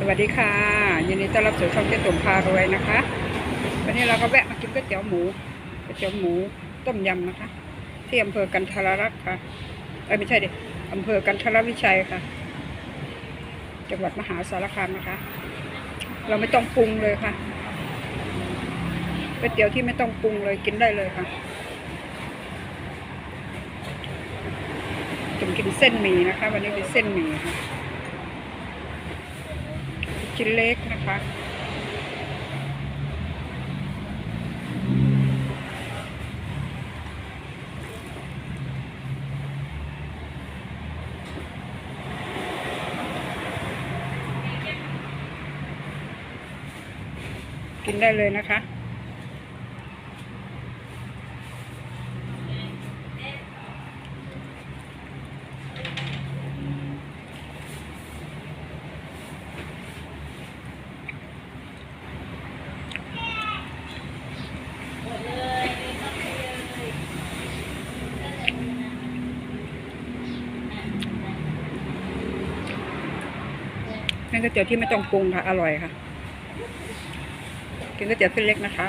สวัสดีค่ะยินดีต้อนรับสู่ช่องเจ๊ตุ่มพารวยนะคะ วันนี้เราก็แวะมากินก๋วยเตี๋ยวหมูก๋วยเตี๋ยวหมูต้มยำนะคะ ที่อำเภอกันทรรักษ์ค่ะเอ้ไม่ใช่ดิอำเภอกันทรวิชัยค่ะ จังหวัดมหาสารคามนะคะ เราไม่ต้องปรุงเลยค่ะก๋วยเตี๋ยวที่ไม่ต้องปรุงเลยกินได้เลยค่ะจุ่มกินเส้นหมี่นะคะ วันนี้เป็นเส้นหมี่ค่ะ ชิ้นเล็กนะคะ กินได้เลยนะคะ เป็นก๋วยเตี๋ยวที่ไม่ต้องปรุงค่ะ อร่อยค่ะ กินก๋วยเตี๋ยวเส้นเล็กนะคะ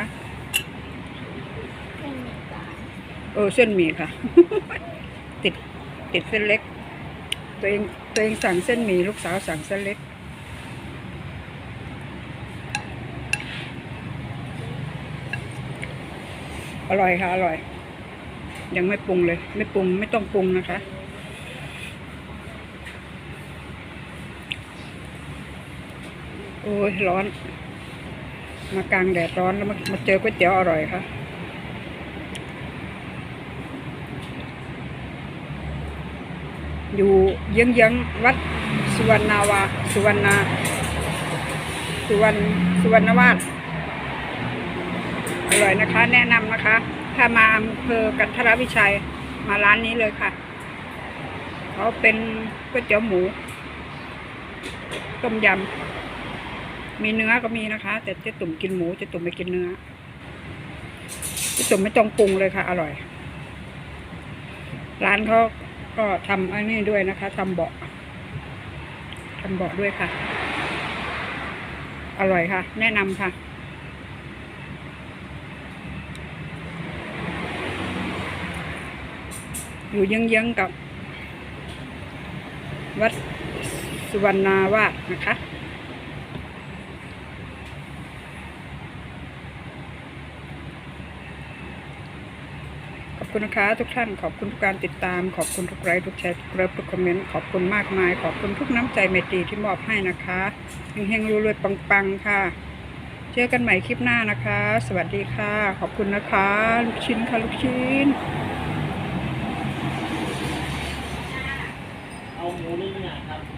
เออเส้นหมี่ค่ะ ติดติดเส้นเล็ก ตัวเองตัวเองสั่งเส้นหมี่ลูกสาวสั่งเส้นเล็กอร่อยค่ะอร่อย ยังไม่ปรุงเลย ไม่ปรุงไม่ต้องปรุงนะคะ โอ้ยร้อน มากลางแดดร้อนแล้วมามาเจอก๋วยเตี๋ยวอร่อยค่ะอยู่เยื้องๆวัดสุวรรณาวาสุวรรณาสุวรรณสุวรรณวาสอร่อยนะคะ แนะนำนะคะ ถ้ามาอำเภอกันทรวิชัยมาร้านนี้เลยค่ะ เขาเป็นก๋วยเตี๋ยวหมู ต้มยำ มีเนื้อก็มีนะคะ แต่เจ๊ตุ่มกินหมูเจ๊ตุ่มไม่กินเนื้อเจ๊ตุ่มไม่ต้องปรุงเลยค่ะ อร่อย ร้านเขาก็ทำอันนี้ด้วยนะคะทำเบาะทำเบาะด้วยค่ะ อร่อยค่ะ แนะนำค่ะอยู่เยื้องๆกับ วัดสุวรรณาวาสนะคะ ขอบคุณนะคะ ทุกท่านขอบคุณทุกการติดตาม ขอบคุณทุกไลค์ทุกแชร์ทุกเลิฟทุกคอมเมนต์ขอบคุณมากมาย ขอบคุณทุกน้ำใจเมตรีที่มอบให้นะคะเฮงๆรวยๆปังๆค่ะ เจอกันใหม่คลิปหน้านะคะ สวัสดีค่ะ ขอบคุณนะคะ ลูกชิ้นค่ะลูกชิ้นเอาหมูนี่เนี่ยครับ